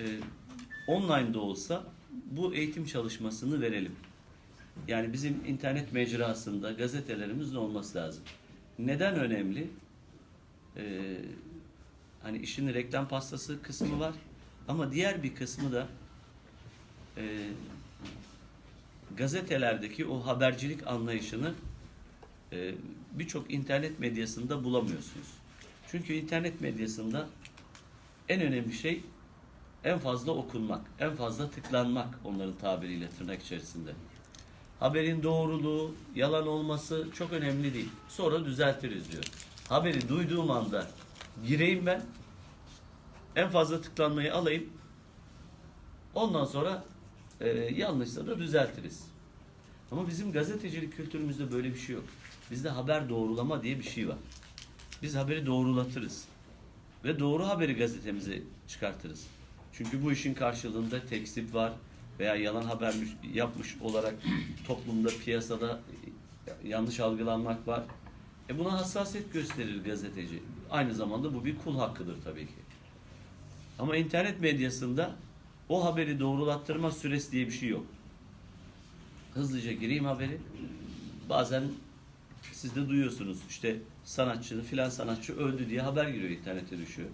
e, online de olsa bu eğitim çalışmasını verelim. Yani bizim internet mecrasında gazetelerimizin olması lazım. Neden önemli? Ee, hani işin reklam pastası kısmı var ama diğer bir kısmı da e, gazetelerdeki o habercilik anlayışını e, birçok internet medyasında bulamıyorsunuz. Çünkü internet medyasında en önemli şey en fazla okunmak, en fazla tıklanmak onların tabiriyle tırnak içerisinde. Haberin doğruluğu, yalan olması çok önemli değil. Sonra düzeltiriz diyor. Haberi duyduğum anda gireyim ben, en fazla tıklanmayı alayım. Ondan sonra e, yanlışsa da düzeltiriz. Ama bizim gazetecilik kültürümüzde böyle bir şey yok. Bizde haber doğrulama diye bir şey var. Biz haberi doğrulatırız. Ve doğru haberi gazetemize çıkartırız. Çünkü bu işin karşılığında tekzip var veya yalan haber yapmış olarak toplumda, piyasada yanlış algılanmak var. E buna hassasiyet gösterir gazeteci. Aynı zamanda bu bir kul hakkıdır tabii ki. Ama internet medyasında o haberi doğrulattırma süresi diye bir şey yok. Hızlıca gireyim haberi. Bazen siz de duyuyorsunuz işte sanatçı filan sanatçı öldü diye haber giriyor internete düşüyor.